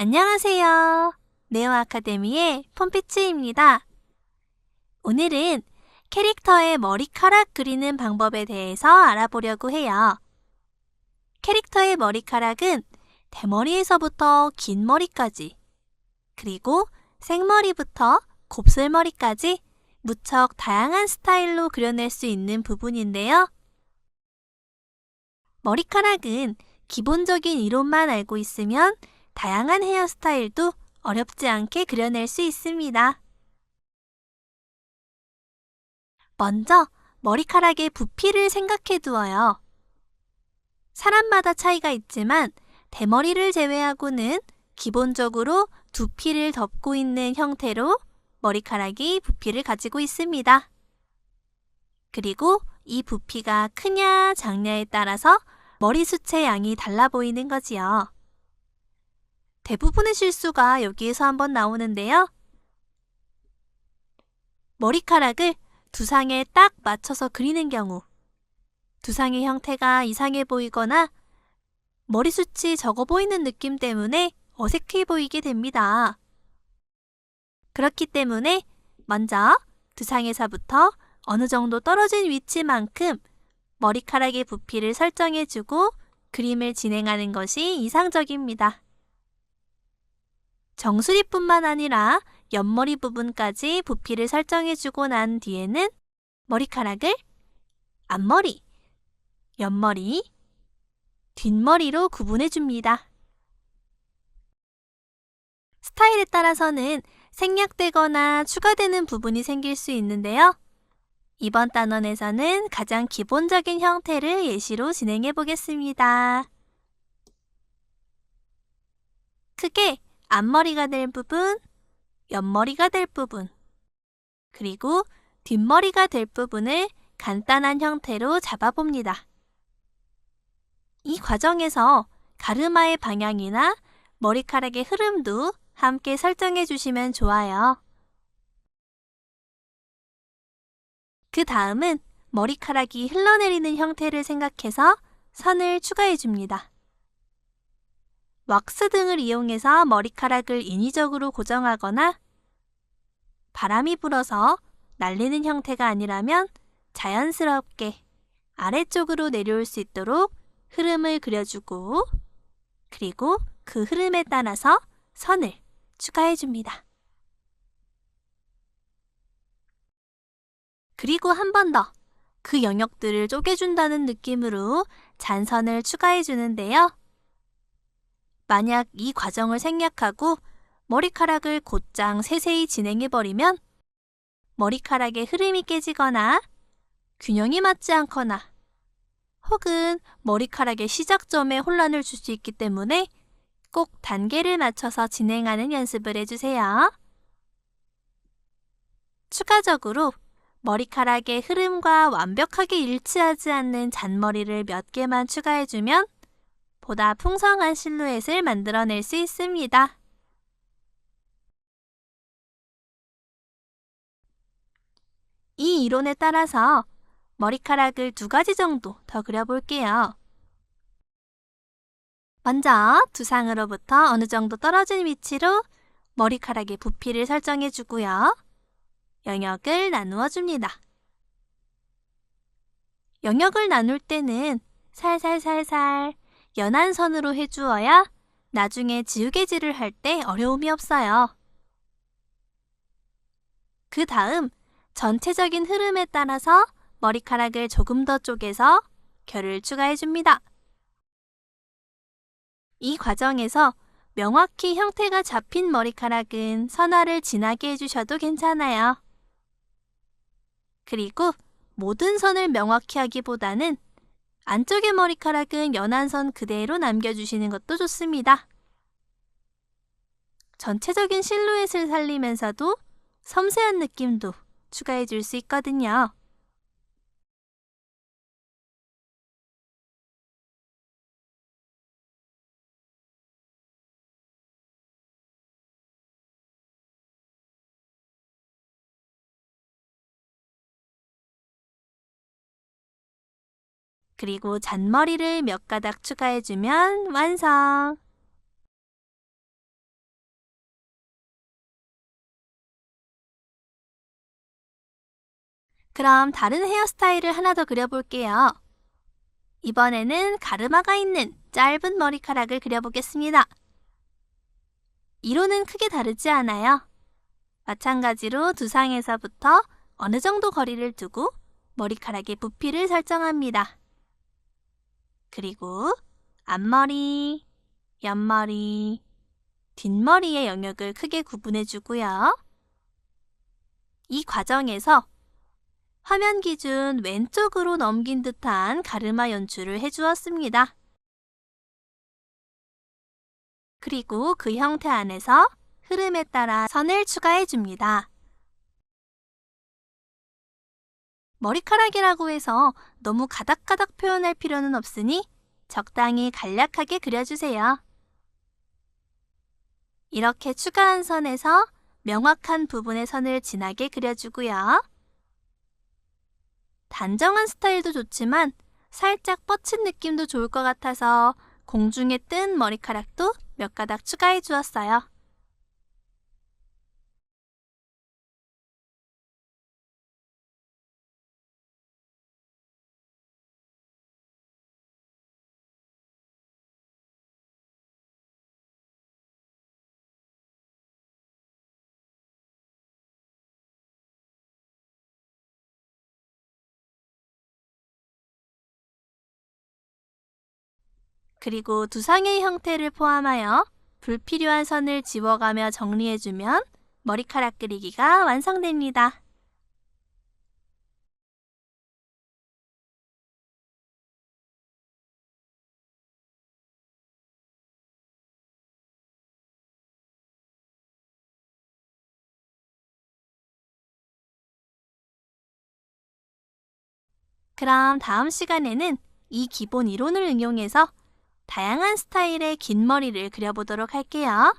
안녕하세요. 네오 아카데미의 폼피츠입니다. 오늘은 캐릭터의 머리카락 그리는 방법에 대해서 알아보려고 해요. 캐릭터의 머리카락은 대머리에서부터 긴 머리까지, 그리고 생머리부터 곱슬머리까지 무척 다양한 스타일로 그려낼 수 있는 부분인데요. 머리카락은 기본적인 이론만 알고 있으면 다양한 헤어스타일도 어렵지 않게 그려낼 수 있습니다. 먼저 머리카락의 부피를 생각해 두어요. 사람마다 차이가 있지만 대머리를 제외하고는 기본적으로 두피를 덮고 있는 형태로 머리카락이 부피를 가지고 있습니다. 그리고 이 부피가 크냐 작냐에 따라서 머리 숱의 양이 달라 보이는 거지요. 대부분의 실수가 여기에서 한번 나오는데요. 머리카락을 두상에 딱 맞춰서 그리는 경우 두상의 형태가 이상해 보이거나 머리숱이 적어 보이는 느낌 때문에 어색해 보이게 됩니다. 그렇기 때문에 먼저 두상에서부터 어느 정도 떨어진 위치만큼 머리카락의 부피를 설정해주고 그림을 진행하는 것이 이상적입니다. 정수리뿐만 아니라 옆머리 부분까지 부피를 설정해주고 난 뒤에는 머리카락을 앞머리, 옆머리, 뒷머리로 구분해줍니다. 스타일에 따라서는 생략되거나 추가되는 부분이 생길 수 있는데요. 이번 단원에서는 가장 기본적인 형태를 예시로 진행해 보겠습니다. 크게 앞머리가 될 부분, 옆머리가 될 부분, 그리고 뒷머리가 될 부분을 간단한 형태로 잡아봅니다. 이 과정에서 가르마의 방향이나 머리카락의 흐름도 함께 설정해 주시면 좋아요. 그 다음은 머리카락이 흘러내리는 형태를 생각해서 선을 추가해 줍니다. 왁스 등을 이용해서 머리카락을 인위적으로 고정하거나 바람이 불어서 날리는 형태가 아니라면 자연스럽게 아래쪽으로 내려올 수 있도록 흐름을 그려주고 그리고 그 흐름에 따라서 선을 추가해 줍니다. 그리고 한 번 더 그 영역들을 쪼개준다는 느낌으로 잔선을 추가해 주는데요. 만약 이 과정을 생략하고 머리카락을 곧장 세세히 진행해버리면 머리카락의 흐름이 깨지거나 균형이 맞지 않거나 혹은 머리카락의 시작점에 혼란을 줄 수 있기 때문에 꼭 단계를 맞춰서 진행하는 연습을 해주세요. 추가적으로 머리카락의 흐름과 완벽하게 일치하지 않는 잔머리를 몇 개만 추가해주면 보다 풍성한 실루엣을 만들어낼 수 있습니다. 이 이론에 따라서 머리카락을 두 가지 정도 더 그려볼게요. 먼저 두상으로부터 어느 정도 떨어진 위치로 머리카락의 부피를 설정해 주고요. 영역을 나누어 줍니다. 영역을 나눌 때는 살살살살 연한 선으로 해주어야 나중에 지우개질을 할 때 어려움이 없어요. 그 다음 전체적인 흐름에 따라서 머리카락을 조금 더 쪼개서 결을 추가해 줍니다. 이 과정에서 명확히 형태가 잡힌 머리카락은 선화를 진하게 해주셔도 괜찮아요. 그리고 모든 선을 명확히 하기보다는 안쪽의 머리카락은 연한 선 그대로 남겨주시는 것도 좋습니다. 전체적인 실루엣을 살리면서도 섬세한 느낌도 추가해 줄 수 있거든요. 그리고 잔머리를 몇 가닥 추가해주면 완성! 그럼 다른 헤어스타일을 하나 더 그려볼게요. 이번에는 가르마가 있는 짧은 머리카락을 그려보겠습니다. 이론은 크게 다르지 않아요. 마찬가지로 두상에서부터 어느 정도 거리를 두고 머리카락의 부피를 설정합니다. 그리고 앞머리, 옆머리, 뒷머리의 영역을 크게 구분해 주고요. 이 과정에서 화면 기준 왼쪽으로 넘긴 듯한 가르마 연출을 해주었습니다. 그리고 그 형태 안에서 흐름에 따라 선을 추가해 줍니다. 머리카락이라고 해서 너무 가닥가닥 표현할 필요는 없으니 적당히 간략하게 그려주세요. 이렇게 추가한 선에서 명확한 부분의 선을 진하게 그려주고요. 단정한 스타일도 좋지만 살짝 뻗친 느낌도 좋을 것 같아서 공중에 뜬 머리카락도 몇 가닥 추가해 주었어요. 그리고 두상의 형태를 포함하여 불필요한 선을 지워가며 정리해주면 머리카락 그리기가 완성됩니다. 그럼 다음 시간에는 이 기본 이론을 응용해서 다양한 스타일의 긴 머리를 그려보도록 할게요.